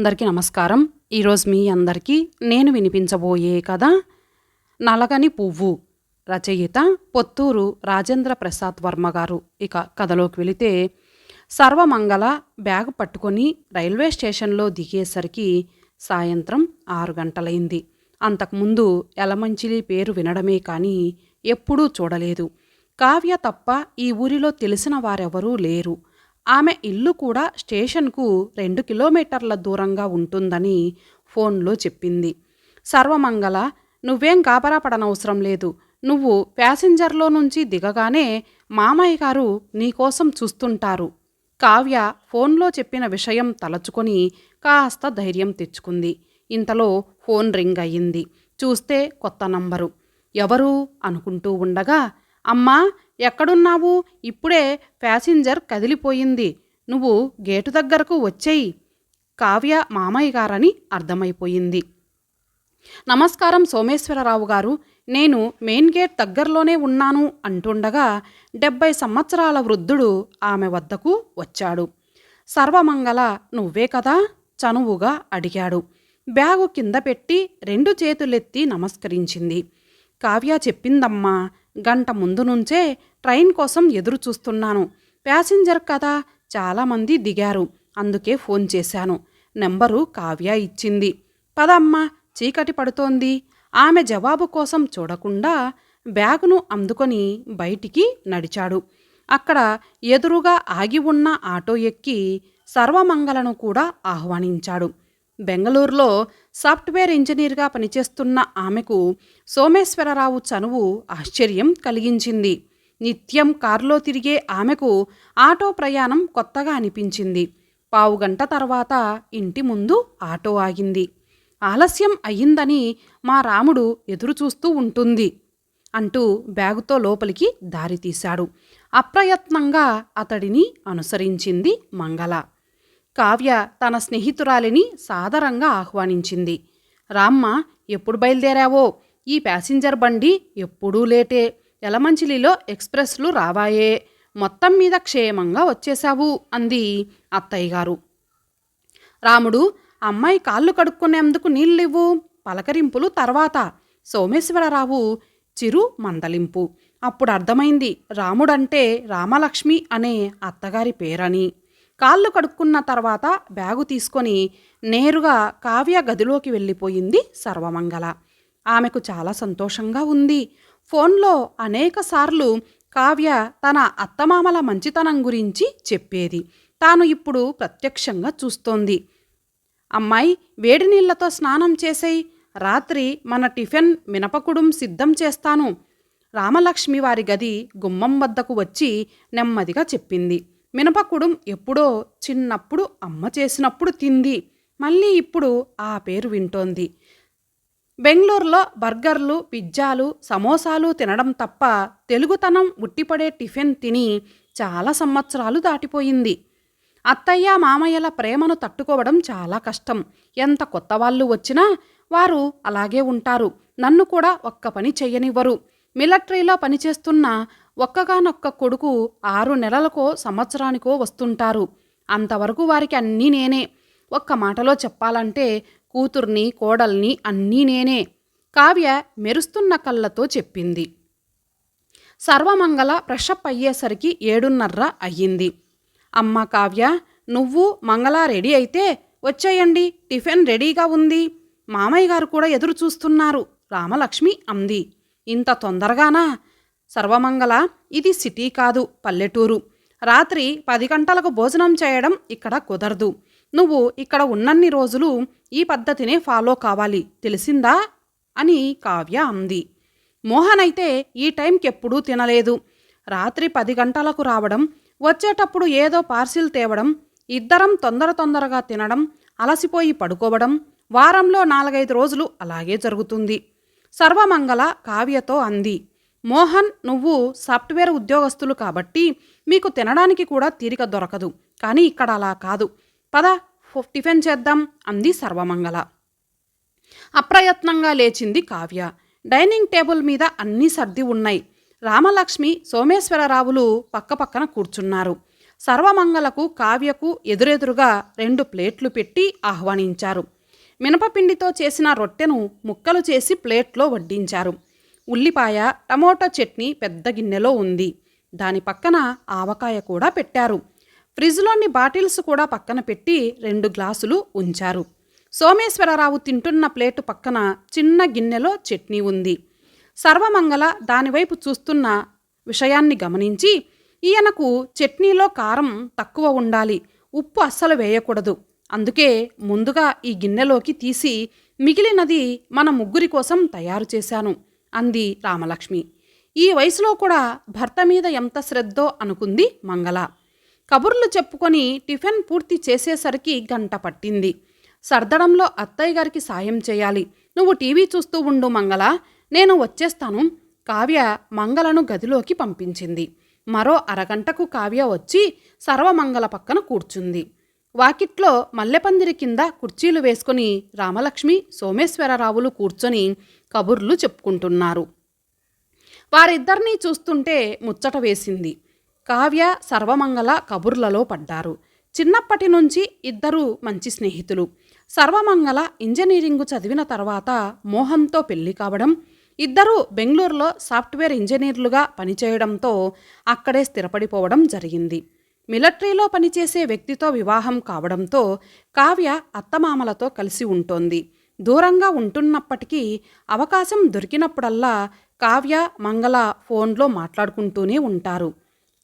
అందరికీ నమస్కారం. ఈరోజు మీ అందరికీ నేను వినిపించబోయే కథ నలగని పువ్వు రచయిత పొత్తూరు రాజేంద్ర ప్రసాద్ వర్మ గారు. ఇక కథలోకి వెళితే సర్వమంగళ బ్యాగ్ పట్టుకొని రైల్వే స్టేషన్లో దిగేసరికి సాయంత్రం ఆరు గంటలైంది. అంతకుముందు ఎలమంచిలి పేరు వినడమే కానీ ఎప్పుడూ చూడలేదు. కావ్య తప్ప ఈ ఊరిలో తెలిసిన వారెవరూ లేరు. ఆమె ఇల్లు కూడా స్టేషన్కు రెండు కిలోమీటర్ల దూరంగా ఉంటుందని ఫోన్లో చెప్పింది. సర్వమంగళ నువ్వేం గాబరా పడనవసరం లేదు. నువ్వు ప్యాసింజర్లో నుంచి దిగగానే మామయ్య గారు నీకోసం చూస్తుంటారు. కావ్య ఫోన్లో చెప్పిన విషయం తలచుకొని కాస్త ధైర్యం తెచ్చుకుంది. ఇంతలో ఫోన్ రింగ్ అయ్యింది. చూస్తే కొత్త నంబరు. ఎవరు అనుకుంటూ ఉండగా అమ్మా ఎక్కడున్నావు? ఇప్పుడే ప్యాసింజర్ కదిలిపోయింది. నువ్వు గేటు దగ్గరకు వచ్చేయి. కావ్య మామయ్య గారని అర్థమైపోయింది. నమస్కారం సోమేశ్వరరావు గారు. నేను మెయిన్ గేట్ దగ్గరలోనే ఉన్నాను అంటుండగా డెబ్బై సంవత్సరాల వృద్ధుడు ఆమె వద్దకు వచ్చాడు. సర్వమంగళ నువ్వే కదా? చనువుగా అడిగాడు. బ్యాగు కింద పెట్టి రెండు చేతులెత్తి నమస్కరించింది. కావ్య చెప్పిందమ్మా గంట ముందు నుంచే ట్రైన్ కోసం ఎదురు చూస్తున్నాను. ప్యాసింజర్ కదా చాలామంది దిగారు. అందుకే ఫోన్ చేశాను. నెంబరు కావ్య ఇచ్చింది. పదమ్మా చీకటి పడుతోంది. ఆమె జవాబు కోసం చూడకుండా బ్యాగును అందుకొని బయటికి నడిచాడు. అక్కడ ఎదురుగా ఆగి ఉన్న ఆటో ఎక్కి సర్వమంగళను కూడా ఆహ్వానించాడు. బెంగళూరులో సాఫ్ట్వేర్ ఇంజనీర్గా పనిచేస్తున్న ఆమెకు సోమేశ్వరరావు చనువు ఆశ్చర్యం కలిగించింది. నిత్యం కారులో తిరిగే ఆమెకు ఆటో ప్రయాణం కొత్తగా అనిపించింది. పావుగంట తర్వాత ఇంటి ముందు ఆటో ఆగింది. ఆలస్యం అయ్యిందని మా రాముడు ఎదురుచూస్తూ ఉంటుంది అంటూ బ్యాగుతో లోపలికి దారితీశాడు అప్రయత్నంగా అతడిని అనుసరించింది మంగళ. కావ్య తన స్నేహితురాలిని సాదరంగా ఆహ్వానించింది. రామ్మ ఎప్పుడు బయలుదేరావో? ఈ ప్యాసింజర్ బండి ఎప్పుడూ లేటే. ఎలమంచిలిలో ఎక్స్ప్రెస్లు రావాయే. మొత్తం మీద క్షేమంగా వచ్చేశావు అంది అత్తయ్య గారు. రాముడు అమ్మాయి కాళ్ళు కడుక్కునేందుకు నీళ్ళివ్వు. పలకరింపులు తర్వాత. సోమేశ్వరరావు చిరు మందలింపు. అప్పుడు అర్థమైంది రాముడంటే రామలక్ష్మి అనే అత్తగారి పేరని. కాళ్ళు కడుక్కున్న తర్వాత బ్యాగు తీసుకొని నేరుగా కావ్య గదిలోకి వెళ్ళిపోయింది సర్వమంగళ. ఆమెకు చాలా సంతోషంగా ఉంది. ఫోన్లో అనేకసార్లు కావ్య తన అత్తమామల మంచితనం గురించి చెప్పేది. తాను ఇప్పుడు ప్రత్యక్షంగా చూస్తోంది. అమ్మాయి వేడి నీళ్ళతో స్నానం చేసేయి. రాత్రి మన టిఫిన్ మినపకుడుం సిద్ధం చేస్తాను. రామలక్ష్మి వారి గది గుమ్మం వద్దకు వచ్చి నెమ్మదిగా చెప్పింది. మినపకుడుం ఎప్పుడో చిన్నప్పుడు అమ్మ చేసినప్పుడు తింది. మళ్ళీ ఇప్పుడు ఆ పేరు వింటోంది. బెంగళూరులో బర్గర్లు పిజ్జాలు సమోసాలు తినడం తప్ప తెలుగుతనం ఉట్టిపడే టిఫిన్ తిని చాలా సంవత్సరాలు దాటిపోయింది. అత్తయ్య మామయ్యల ప్రేమను తట్టుకోవడం చాలా కష్టం. ఎంత కొత్త వాళ్ళు వచ్చినా వారు అలాగే ఉంటారు. నన్ను కూడా ఒక్క పని చెయ్యనివ్వరు మిలిటరీలో పనిచేస్తున్న ఒక్కగానొక్క కొడుకు ఆరు నెలలకో సంవత్సరానికో వస్తుంటారు. అంతవరకు వారికి అన్నీ నేనే. ఒక్క మాటలో చెప్పాలంటే కూతుర్ని కోడల్ని అన్నీ నేనే. కావ్య మెరుస్తున్న కళ్ళతో చెప్పింది. సర్వమంగళ ఫ్రెషప్ అయ్యేసరికి ఏడున్నర్ర అయ్యింది. అమ్మ కావ్య నువ్వు మంగళ రెడీ అయితే వచ్చేయండి టిఫిన్ రెడీగా ఉంది. మామయ్య గారు కూడా ఎదురు చూస్తున్నారు రామలక్ష్మి అంది. ఇంత తొందరగానా? సర్వమంగళ. ఇది సిటీ కాదు పల్లెటూరు. రాత్రి పది గంటలకు భోజనం చేయడం ఇక్కడ కుదరదు. నువ్వు ఇక్కడ ఉన్నన్ని రోజులు ఈ పద్ధతినే ఫాలో కావాలి. తెలిసిందా? అని కావ్య అంది. మోహన్ అయితే ఈ టైంకి ఎప్పుడూ తినలేదు. రాత్రి పది గంటలకు రావడం వచ్చేటప్పుడు ఏదో పార్సిల్ తేవడం ఇద్దరం తొందర తొందరగా తినడం అలసిపోయి పడుకోవడం వారంలో నాలుగైదు రోజులు అలాగే జరుగుతుంది. సర్వమంగళ కావ్యతో అంది. మోహన్ నువ్వు సాఫ్ట్వేర్ ఉద్యోగస్తులు కాబట్టి మీకు తినడానికి కూడా తీరిక దొరకదు. కానీ ఇక్కడ అలా కాదు. పద టిఫిన్ చేద్దాం అంది సర్వమంగళ. అప్రయత్నంగా లేచింది కావ్య. డైనింగ్ టేబుల్ మీద అన్నీ సర్ది ఉన్నాయి. రామలక్ష్మి సోమేశ్వరరావులు పక్కపక్కన కూర్చున్నారు. సర్వమంగళకు కావ్యకు ఎదురెదురుగా రెండు ప్లేట్లు పెట్టి ఆహ్వానించారు. మినపపిండితో చేసిన రొట్టెను ముక్కలు చేసి ప్లేట్లో వడ్డించారు. ఉల్లిపాయ టమోటా చట్నీ పెద్ద గిన్నెలో ఉంది. దాని పక్కన ఆవకాయ కూడా పెట్టారు. ఫ్రిడ్జ్లోని బాటిల్స్ కూడా పక్కన పెట్టి రెండు గ్లాసులు ఉంచారు. సోమేశ్వరరావు తింటున్న ప్లేటు పక్కన చిన్న గిన్నెలో చట్నీ ఉంది. సర్వమంగళ దానివైపు చూస్తున్న విషయాన్ని గమనించి ఈయనకు చట్నీలో కారం తక్కువ ఉండాలి ఉప్పు అస్సలు వేయకూడదు. అందుకే ముందుగా ఈ గిన్నెలోకి తీసి మిగిలినది మన ముగ్గురి కోసం తయారు చేశాను. అంది రామలక్ష్మి. ఈ వయసులో కూడా భర్త మీద ఎంత శ్రద్ధో అనుకుంది మంగళ. కబుర్లు చెప్పుకొని టిఫిన్ పూర్తి చేసేసరికి గంట పట్టింది. సర్దడంలో అత్తయ్య గారికి సాయం చేయాలి. నువ్వు టీవీ చూస్తూ ఉండు మంగళ. నేను వచ్చేస్తాను. కావ్య మంగళను గదిలోకి పంపించింది. మరో అరగంటకు కావ్య వచ్చి సర్వమంగళ పక్కన కూర్చుంది. వాకిట్లో మల్లెపందిరి కింద కుర్చీలు వేసుకుని రామలక్ష్మి సోమేశ్వరరావులు కూర్చొని కబుర్లు చెప్పుకుంటున్నారు. వారిద్దరినీ చూస్తుంటే ముచ్చట వేసింది. కావ్య సర్వమంగళ కబుర్లలో పడ్డారు. చిన్నప్పటి నుంచి ఇద్దరూ మంచి స్నేహితులు. సర్వమంగళ ఇంజనీరింగ్ చదివిన తర్వాత మోహన్తో పెళ్ళి కావడం ఇద్దరూ బెంగళూరులో సాఫ్ట్వేర్ ఇంజనీర్లుగా పనిచేయడంతో అక్కడే స్థిరపడిపోవడం జరిగింది. మిలిటరీలో పనిచేసే వ్యక్తితో వివాహం కావడంతో కావ్య అత్తమామలతో కలిసి ఉంటోంది. దూరంగా ఉంటున్నప్పటికీ అవకాశం దొరికినప్పుడల్లా కావ్య మంగళ ఫోన్లో మాట్లాడుకుంటూనే ఉంటారు.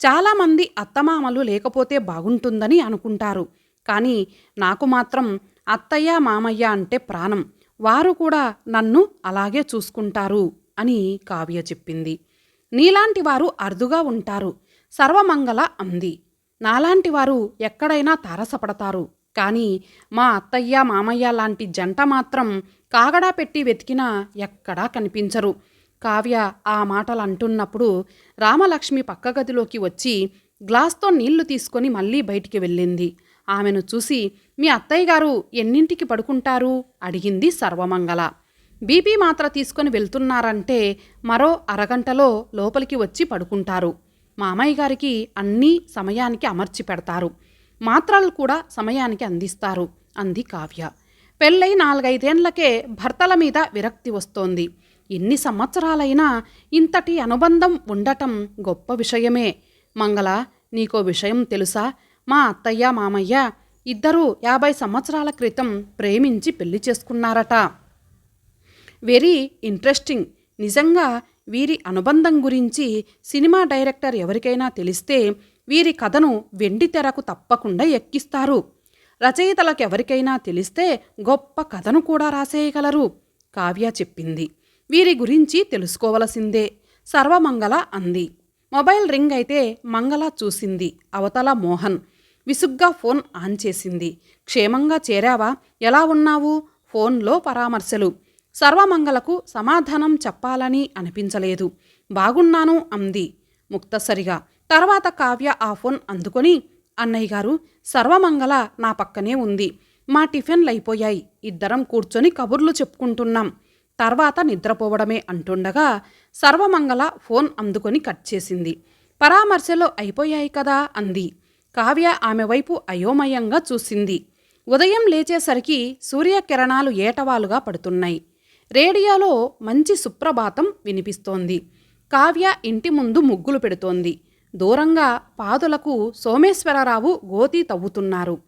చాలామంది అత్తమామలు లేకపోతే బాగుంటుందని అనుకుంటారు. కానీ నాకు మాత్రం అత్తయ్య మామయ్య అంటే ప్రాణం. వారు కూడా నన్ను అలాగే చూసుకుంటారు అని కావ్య చెప్పింది. నీలాంటి వారు అరుదుగా ఉంటారు. సర్వమంగళ అంది. నాలాంటి వారు ఎక్కడైనా తారసపడతారు. కానీ మా అత్తయ్య మామయ్య లాంటి జంట మాత్రం కాగడా పెట్టి వెతికినా ఎక్కడా కనిపించరు. కావ్య ఆ మాటలు అంటున్నప్పుడు రామలక్ష్మి పక్క గదిలోకి వచ్చి గ్లాస్తో నీళ్ళు తీసుకొని మళ్ళీ బయటికి వెళ్ళింది. ఆమెను చూసి మీ అత్తయ్య గారు ఎన్నింటికి పడుకుంటారు? అడిగింది సర్వమంగళ. బీపీ మాత్ర తీసుకొని వెళ్తున్నారంటే మరో అరగంటలో లోపలికి వచ్చి పడుకుంటారు. మామయ్య గారికి అన్నీ సమయానికి అమర్చి పెడతారు. మాత్రలు కూడా సమయానికి అందిస్తారు అంది కావ్య. పెళ్ళై నాలుగైదేండ్లకే భర్తల మీద విరక్తి వస్తోంది. ఎన్ని సంవత్సరాలైనా ఇంతటి అనుబంధం ఉండటం గొప్ప విషయమే. మంగళ నీకో విషయం తెలుసా? మా అత్తయ్య మామయ్య ఇద్దరూ యాభై సంవత్సరాల క్రితం ప్రేమించి పెళ్ళి చేసుకున్నారట. Very interesting. నిజంగా వీరి అనుబంధం గురించి సినిమా డైరెక్టర్ ఎవరికైనా తెలిస్తే వీరి కథను వెండి తెరకు తప్పకుండా ఎక్కిస్తారు. రచయితలకు ఎవరికైనా తెలిస్తే గొప్ప కథను కూడా రాసేయగలరు కావ్య చెప్పింది. వీరి గురించి తెలుసుకోవలసిందే సర్వమంగళ అంది. మొబైల్ రింగ్ అయితే మంగళ చూసింది అవతల మోహన్. విసుగ్గా ఫోన్ ఆన్ చేసింది. క్షేమంగా చేరావా? ఎలా ఉన్నావు? ఫోన్లో పరామర్శలు. సర్వమంగళకు సమాధానం చెప్పాలని అనిపించలేదు. బాగున్నాను అంది ముక్తసరిగా. తర్వాత కావ్య ఆ ఫోన్ అందుకొని అన్నయ్య గారు సర్వమంగళ నా పక్కనే ఉంది. మా టిఫిన్లు అయిపోయాయి. ఇద్దరం కూర్చొని కబుర్లు చెప్పుకుంటున్నాం. తర్వాత నిద్రపోవడమే అంటుండగా సర్వమంగళ ఫోన్ అందుకొని కట్ చేసింది. పరామర్శలు అయిపోయాయి కదా అంది. కావ్య ఆమె వైపు అయోమయంగా చూసింది. ఉదయం లేచేసరికి సూర్యకిరణాలు ఏటవాలుగా పడుతున్నాయి. రేడియోలో మంచి సుప్రభాతం వినిపిస్తోంది. కావ్య ఇంటి ముందు ముగ్గులు పెడుతోంది. దూరంగా పాదులకు సోమేశ్వరరావు గోతి తవ్వుతున్నారు.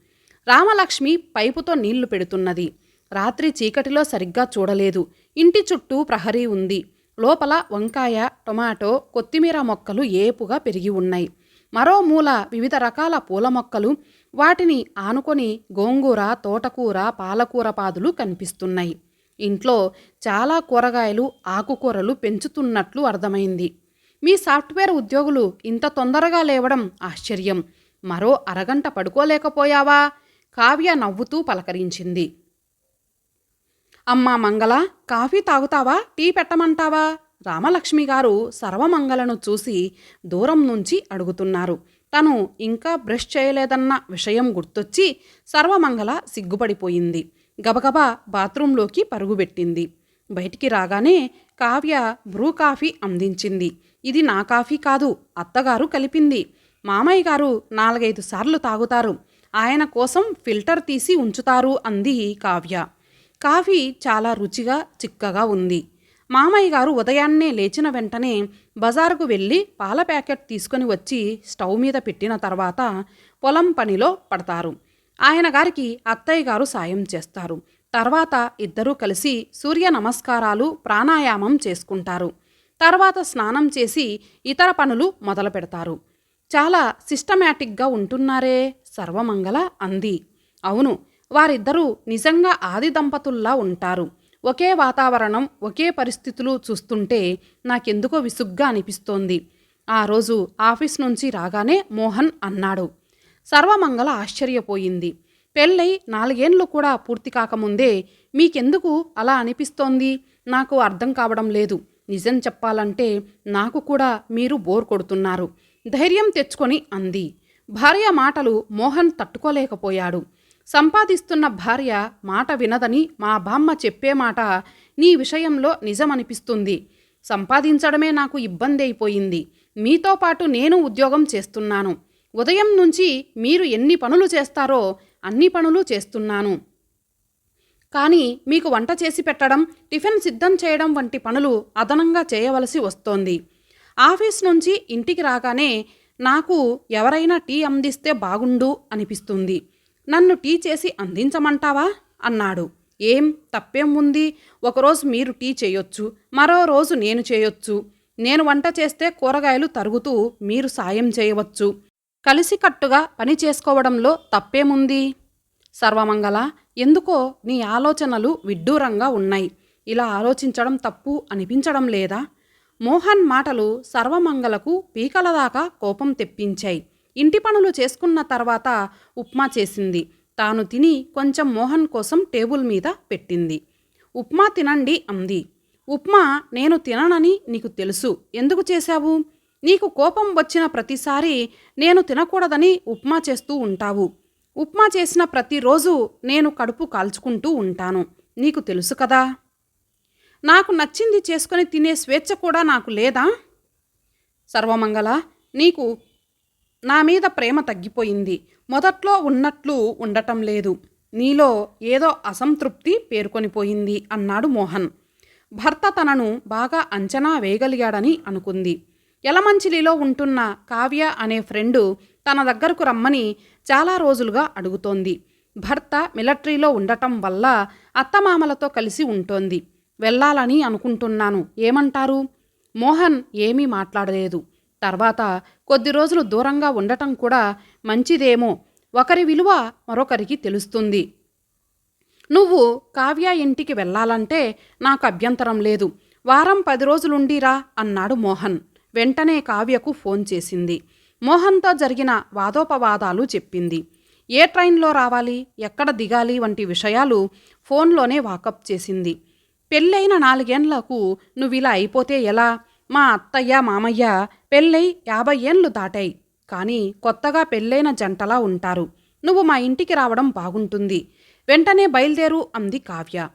రామలక్ష్మి పైపుతో నీళ్ళు పెడుతున్నది. రాత్రి చీకటిలో సరిగ్గా చూడలేదు. ఇంటి చుట్టూ ప్రహరీ ఉంది. లోపల వంకాయ టొమాటో కొత్తిమీర మొక్కలు ఏపుగా పెరిగి ఉన్నాయి. మరో మూల వివిధ రకాల పూల మొక్కలు వాటిని ఆనుకొని గోంగూర తోటకూర పాలకూర పాదులు కనిపిస్తున్నాయి. ఇంట్లో చాలా కూరగాయలు ఆకుకూరలు పెంచుతున్నట్లు అర్థమైంది. మీ సాఫ్ట్వేర్ ఉద్యోగులు ఇంత తొందరగా లేవడం ఆశ్చర్యం. మరో అరగంట పడుకోలేకపోయావా? కావ్య నవ్వుతూ పలకరించింది. అమ్మా మంగళ కాఫీ తాగుతావా? టీ పెట్టమంటావా? రామలక్ష్మి గారు సర్వమంగళను చూసి దూరం నుంచి అడుగుతున్నారు. తను ఇంకా బ్రష్ చేయలేదన్న విషయం గుర్తొచ్చి సర్వమంగళ సిగ్గుపడిపోయింది. గబగబా బాత్రూంలోకి పరుగుబెట్టింది బయటికి రాగానే కావ్య బ్రూ కాఫీ అందించింది. ఇది నా కాఫీ కాదు అత్తగారు కలిపింది. మామయ్య గారు నాలుగైదు సార్లు తాగుతారు. ఆయన కోసం ఫిల్టర్ తీసి ఉంచుతారు అంది కావ్య. కాఫీ చాలా రుచిగా చిక్కగా ఉంది. మామయ్య గారు ఉదయాన్నే లేచిన వెంటనే బజారుకు వెళ్ళి పాల ప్యాకెట్ తీసుకొని వచ్చి స్టవ్ మీద పెట్టిన తర్వాత పొలం పనిలో పడతారు. ఆయన గారికి అత్తయ్య గారు సాయం చేస్తారు. తర్వాత ఇద్దరూ కలిసి సూర్య నమస్కారాలు ప్రాణాయామం చేసుకుంటారు. తర్వాత స్నానం చేసి ఇతర పనులు మొదలు పెడతారు చాలా సిస్టమేటిక్గా ఉంటున్నారే సర్వమంగళ అంది. అవును వారిద్దరూ నిజంగా ఆది దంపతుల్లా ఉంటారు. ఒకే వాతావరణం ఒకే పరిస్థితులు చూస్తుంటే నాకెందుకో విసుగ్గా అనిపిస్తోంది. ఆ రోజు ఆఫీస్ నుంచి రాగానే మోహన్ అన్నాడు. సర్వమంగళ ఆశ్చర్యపోయింది. పెళ్ళై నాలుగేండ్లు కూడా పూర్తి కాకముందే మీకెందుకు అలా అనిపిస్తోంది? నాకు అర్థం కావడం లేదు. నిజం చెప్పాలంటే నాకు కూడా మీరు బోర్ కొడుతున్నారు. ధైర్యం తెచ్చుకొని అంది. భార్య మాటలు మోహన్ తట్టుకోలేకపోయాడు. సంపాదిస్తున్న భార్య మాట వినదని మా బామ్మ చెప్పే మాట నీ విషయంలో నిజమనిపిస్తుంది. సంపాదించడమే నాకు ఇబ్బంది అయిపోయింది మీతో పాటు నేను ఉద్యోగం చేస్తున్నాను. ఉదయం నుంచి మీరు ఎన్ని పనులు చేస్తారో అన్ని పనులు చేస్తున్నాను. కానీ మీకు వంట చేసి పెట్టడం టిఫిన్ సిద్ధం చేయడం వంటి పనులు అదనంగా చేయవలసి వస్తోంది. ఆఫీస్ నుంచి ఇంటికి రాగానే నాకు ఎవరైనా టీ అందిస్తే బాగుండు అనిపిస్తుంది. నన్ను టీ చేసి అందించమంటావా? అన్నాడు. ఏం? తప్పేం ఉంది? ఒకరోజు మీరు టీ చేయొచ్చు మరో రోజు నేను చేయొచ్చు. నేను వంట చేస్తే కూరగాయలు తరుగుతూ మీరు సాయం చేయవచ్చు. కలిసికట్టుగా పని చేసుకోవడంలో తప్పేముంది? సర్వమంగళ. ఎందుకో నీ ఆలోచనలు విడ్డూరంగా ఉన్నాయి. ఇలా ఆలోచించడం తప్పు అనిపించడం లేదా? మోహన్ మాటలు సర్వమంగళకు పీకల దాకా కోపం తెప్పించాయి. ఇంటి పనులు చేసుకున్న తర్వాత ఉప్మా చేసింది. తాను తిని కొంచెం మోహన్ కోసం టేబుల్ మీద పెట్టింది. ఉప్మా తినండి అంది. ఉప్మా నేను తిననని నీకు తెలుసు. ఎందుకు చేశావు? నీకు కోపం వచ్చిన ప్రతిసారి నేను తినకూడదని ఉప్మా చేస్తూ ఉంటావు. ఉప్మా చేసిన ప్రతిరోజు నేను కడుపు కాల్చుకుంటూ ఉంటాను. నీకు తెలుసు కదా? నాకు నచ్చింది చేసుకొని తినే స్వేచ్ఛ కూడా నాకు లేదా? సర్వమంగళ నీకు నా మీద ప్రేమ తగ్గిపోయింది. మొదట్లో ఉన్నట్లు ఉండటం లేదు. నీలో ఏదో అసంతృప్తి పేర్కొనిపోయింది అన్నాడు మోహన్. భర్త తనను బాగా అంచనా వేయగలిగాడని అనుకుంది. యలమంచిలిలో ఉంటున్న కావ్య అనే ఫ్రెండు తన దగ్గరకు రమ్మని చాలా రోజులుగా అడుగుతోంది. భర్త మిలిటరీలో ఉండటం వల్ల అత్తమామలతో కలిసి ఉంటోంది. వెళ్ళాలని అనుకుంటున్నాను. ఏమంటారు? మోహన్ ఏమీ మాట్లాడలేదు. తర్వాత కొద్ది రోజులు దూరంగా ఉండటం కూడా మంచిదేమో. ఒకరి విలువ మరొకరికి తెలుస్తుంది. నువ్వు కావ్య ఇంటికి వెళ్ళాలంటే నాకు అభ్యంతరం లేదు. వారం పది రోజులుండిరా అన్నాడు మోహన్. వెంటనే కావ్యకు ఫోన్ చేసింది. మోహన్తో జరిగిన వాదోపవాదాలు చెప్పింది. ఏ ట్రైన్లో రావాలి ఎక్కడ దిగాలి వంటి విషయాలు ఫోన్లోనే వాకప్ చేసింది. పెళ్ళైన నాలుగేండ్లకు నువ్విలా అయిపోతే ఎలా? మా అత్తయ్య మామయ్య పెళ్ళై యాభై ఏండ్లు దాటాయి. కానీ కొత్తగా పెళ్ళైన జంటలా ఉంటారు. నువ్వు మా ఇంటికి రావడం బాగుంటుంది. వెంటనే బయలుదేరు అంది కావ్య.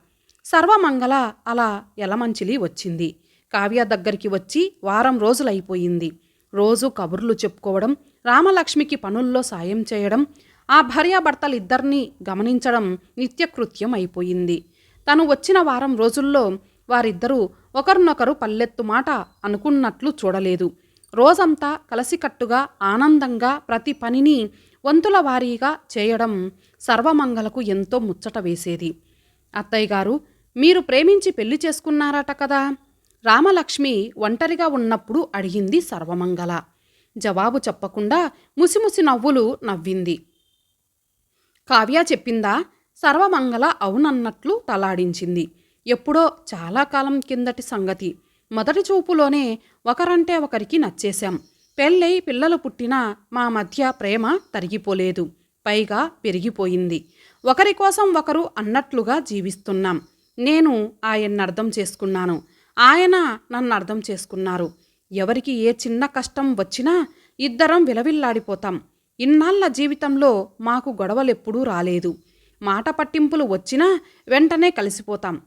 సర్వమంగళ అలా ఎలమంచిలి వచ్చింది. కావ్య దగ్గరికి వచ్చి వారం రోజులైపోయింది. రోజు కబుర్లు చెప్పుకోవడం రామలక్ష్మికి పనుల్లో సాయం చేయడం ఆ భార్యాభర్తలిద్దరినీ గమనించడం నిత్యకృత్యం అయిపోయింది తను వచ్చిన వారం రోజుల్లో వారిద్దరూ ఒకరినొకరు పల్లెత్తు మాట అనుకున్నట్లు చూడలేదు. రోజంతా కలసికట్టుగా ఆనందంగా ప్రతి పనిని వంతుల వారీగా చేయడం సర్వమంగలకు ఎంతో ముచ్చట వేసేది. అత్తయ్య గారు మీరు ప్రేమించి పెళ్ళి చేసుకున్నారట కదా? రామలక్ష్మి ఒంటరిగా ఉన్నప్పుడు అడిగింది సర్వమంగళ. జవాబు చెప్పకుండా ముసిముసి నవ్వులు నవ్వింది. కావ్య చెప్పిందా? సర్వమంగళ అవునన్నట్లు తలాడించింది. ఎప్పుడో చాలా కాలం కిందటి సంగతి. మొదటి చూపులోనే ఒకరంటే ఒకరికి నచ్చేశాం. పెళ్ళై పిల్లలు పుట్టినా మా మధ్య ప్రేమ తరిగిపోలేదు. పైగా పెరిగిపోయింది. ఒకరి కోసం ఒకరు అన్నట్లుగా జీవిస్తున్నాం. నేను ఆయన్ని అర్థం చేసుకున్నాను. ఆయన నన్ను అర్థం చేసుకున్నారు. ఎవరికి ఏ చిన్న కష్టం వచ్చినా ఇద్దరం విలవిల్లాడిపోతాం. ఇన్నాళ్ళ జీవితంలో మాకు గొడవలెప్పుడూ రాలేదు. మాట పట్టింపులు వచ్చినా వెంటనే కలిసిపోతాం.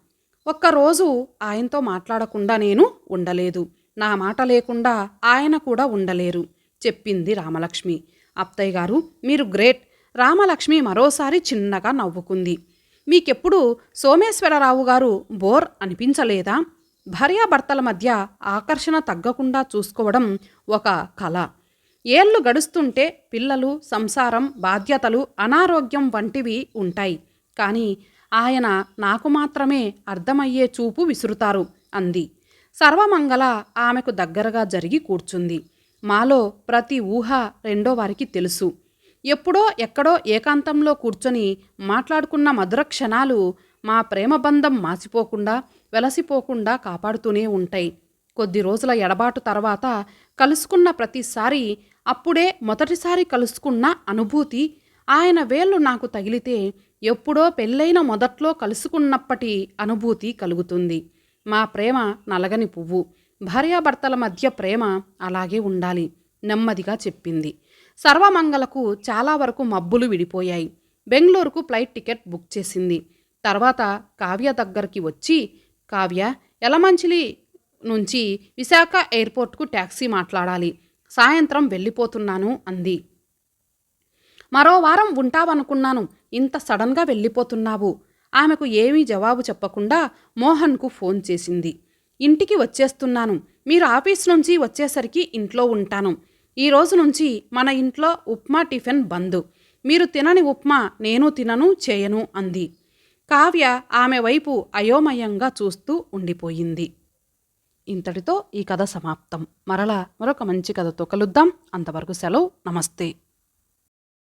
ఒక్కరోజు ఆయనతో మాట్లాడకుండా నేను ఉండలేదు. నా మాట లేకుండా ఆయన కూడా ఉండలేరు. చెప్పింది రామలక్ష్మి. అత్తయ్య గారు మీరు గ్రేట్. రామలక్ష్మి మరోసారి చిన్నగా నవ్వుకుంది. మీకెప్పుడు సోమేశ్వరరావు గారు బోర్ అనిపించలేదా? భార్యాభర్తల మధ్య ఆకర్షణ తగ్గకుండా చూసుకోవడం ఒక కళ ఏళ్ళు గడుస్తుంటే పిల్లలు సంసారం బాధ్యతలు అనారోగ్యం వంటివి ఉంటాయి. కానీ ఆయన నాకు మాత్రమే అర్థమయ్యే చూపు విసురుతారు అంది. సర్వమంగళ ఆమెకు దగ్గరగా జరిగి కూర్చుంది. మాలో ప్రతి ఊహ రెండో వారికి తెలుసు. ఎప్పుడో ఎక్కడో ఏకాంతంలో కూర్చొని మాట్లాడుకున్న మధుర క్షణాలు మా ప్రేమ బంధం మాసిపోకుండా వెలసిపోకుండా కాపాడుతూనే ఉంటాయి. కొద్ది రోజుల ఎడబాటు తర్వాత కలుసుకున్న ప్రతిసారి అప్పుడే మొదటిసారి కలుసుకున్న అనుభూతి ఆయన వేళ్ళు నాకు తగిలితే ఎప్పుడో పెళ్ళైన మొదట్లో కలుసుకున్నప్పటి అనుభూతి కలుగుతుంది. మా ప్రేమ నలగని పువ్వు. భార్యాభర్తల మధ్య ప్రేమ అలాగే ఉండాలి నెమ్మదిగా చెప్పింది. సర్వమంగళకు చాలా వరకు మబ్బులు విడిపోయాయి. బెంగళూరుకు ఫ్లైట్ టికెట్ బుక్ చేసింది. తర్వాత కావ్య దగ్గరికి వచ్చి కావ్య ఎలమంచిలి నుంచి విశాఖ ఎయిర్పోర్ట్కు ట్యాక్సీ మాట్లాడాలి. సాయంత్రం వెళ్ళిపోతున్నాను అంది. మరో వారం ఉంటావనుకున్నాను. ఇంత సడన్గా వెళ్ళిపోతున్నావు. ఆమెకు ఏమీ జవాబు చెప్పకుండా మోహన్కు ఫోన్ చేసింది. ఇంటికి వచ్చేస్తున్నాను. మీరు ఆఫీస్ నుంచి వచ్చేసరికి ఇంట్లో ఉంటాను. ఈ రోజు నుంచి మన ఇంట్లో ఉప్మా టిఫిన్ బంద్. మీరు తినని ఉప్మా నేను తినను చేయను అంది. కావ్య ఆమె వైపు అయోమయంగా చూస్తూ ఉండిపోయింది. ఇంతటితో ఈ కథ సమాప్తం. మరలా మరొక మంచి కథతో కలుద్దాం. అంతవరకు సెలవు. నమస్తే.